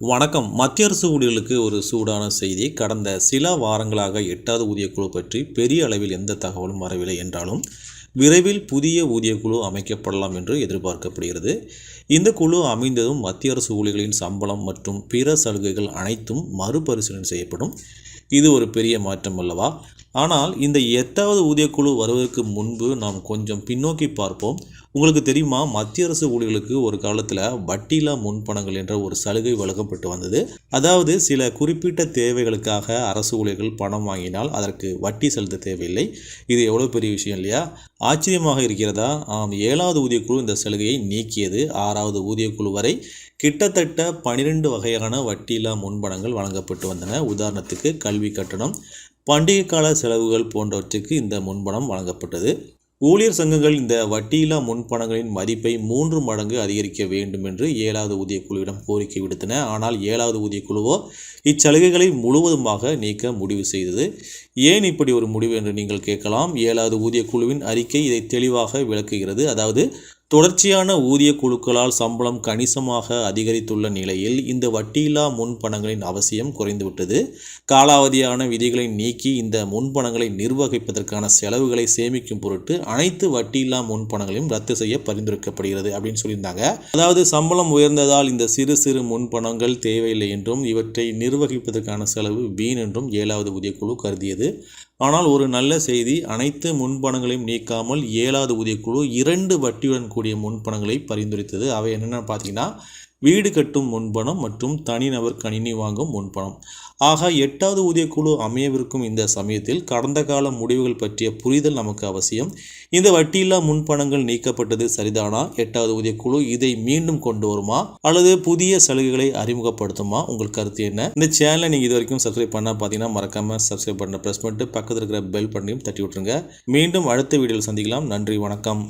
வணக்கம். மத்திய அரசு ஊழியர்களுக்கு ஒரு சூடான செய்தி. கடந்த சில வாரங்களாக எட்டாவது ஊதியக்குழு பற்றி பெரிய அளவில் எந்த தகவலும் வரவில்லை என்றாலும் விரைவில் புதிய ஊதியக்குழு அமைக்கப்படலாம் என்று எதிர்பார்க்கப்படுகிறது. இந்த குழு அமைந்ததும் மத்திய அரசு ஊழியர்களின் சம்பளம் மற்றும் பிற சலுகைகள் அனைத்தும் மறுபரிசீலனை செய்யப்படும். இது ஒரு பெரிய மாற்றம் அல்லவா? ஆனால் இந்த எட்டாவது ஊதியக்குழு வருவதற்கு முன்பு நாம் கொஞ்சம் பின்னோக்கி பார்ப்போம். உங்களுக்கு தெரியுமா மத்திய அரசு ஊழியர்களுக்கு ஒரு காலத்தில் வட்டியில்லா முன்பணங்கள் என்ற ஒரு சலுகை வழங்கப்பட்டு வந்தது. அதாவது சில குறிப்பிட்ட தேவைகளுக்காக அரசு ஊழியர்கள் பணம் வாங்கினால் அதற்கு வட்டி செலுத்த தேவையில்லை. இது எவ்வளோ பெரிய விஷயம் இல்லையா? ஆச்சரியமாக இருக்கிறதா? ஆம் ஏழாவது ஊதியக்குழு இந்த சலுகையை நீக்கியது ஆறாவது ஊதியக்குழு வரை. கிட்டத்தட்ட பனிரெண்டு வகையான வட்டியில்லா முன்பணங்கள் வழங்கப்பட்டு வந்தன. உதாரணத்துக்கு கல்வி கட்டணம் பண்டிகை கால செலவுகள் போன்றவற்றுக்கு இந்த முன்பணம் வழங்கப்பட்டது. ஊழியர் சங்கங்கள் இந்த வட்டியில்லா முன்பணங்களின் மதிப்பை மூன்று மடங்கு அதிகரிக்க வேண்டும் என்று ஏழாவது ஊதியக்குழுவிடம் கோரிக்கை விடுத்தன. ஆனால் ஏழாவது ஊதியக்குழுவோ இச்சலுகைகளை முழுவதுமாக நீக்க முடிவு செய்தது. ஏன் இப்படி ஒரு முடிவு என்று நீங்கள் கேட்கலாம். ஏழாவது ஊதியக்குழுவின் அறிக்கை இதை தெளிவாக விளக்குகிறது. அதாவது தொடர்ச்சியான ஊதிய குழுக்களால் சம்பளம் கணிசமாக அதிகரித்துள்ள நிலையில் இந்த வட்டியில்லா முன்பணங்களின் அவசியம் குறைந்துவிட்டது. காலாவதியான விதிகளை நீக்கி இந்த முன்பணங்களை நிர்வகிப்பதற்கான செலவுகளை சேமிக்கும் பொருட்டு அனைத்து வட்டியில்லா முன்பணங்களையும் ரத்து செய்ய பரிந்துரைக்கப்படுகிறது அப்படின்னு சொல்லியிருந்தாங்க. அதாவது சம்பளம் உயர்ந்ததால் இந்த சிறு சிறு முன்பணங்கள் தேவையில்லை என்றும் இவற்றை நிர்வகிப்பதற்கான செலவு வீண் என்றும் ஏழாவது ஊதியக்குழு கருதியது. ஆனால் ஒரு நல்ல செய்தி அனைத்து முன்பணங்களையும் நீக்காமல் ஏழாவது ஊதியக்குழு இரண்டு வட்டியுடன் கூடிய முன்பணங்களை பரிந்துரைத்தது. அவை என்னென்னு பார்த்தீங்கன்னா வீடு கட்டும் முன்பணம் மற்றும் தனிநபர் கணினி வாங்கும் முன்பணம். ஆக எட்டாவது ஊதியக்குழு அமையவிருக்கும் இந்த சமயத்தில் கடந்த கால முடிவுகள் பற்றிய புரிதல் நமக்கு அவசியம். இந்த வட்டியில்லா முன்பணங்கள் நீக்கப்பட்டது சரிதானா? எட்டாவது ஊதியக்குழு இதை மீண்டும் கொண்டு வருமா? அல்லது புதிய சலுகைகளை அறிமுகப்படுத்துமா? உங்கள் கருத்து என்ன? இந்த சேனலை நீங்கள் இது வரைக்கும் சப்ஸ்கிரைப் பண்ணால் பார்த்தீங்கன்னா மறக்காமல் சப்ஸ்கிரைப் பண்ண ப்ரெஸ் பண்ணிட்டு பக்கத்தில் இருக்கிற பெல் பண்ணியும் தட்டி விட்டுருங்க. மீண்டும் அடுத்த வீடியோவில் சந்திக்கலாம். நன்றி வணக்கம்.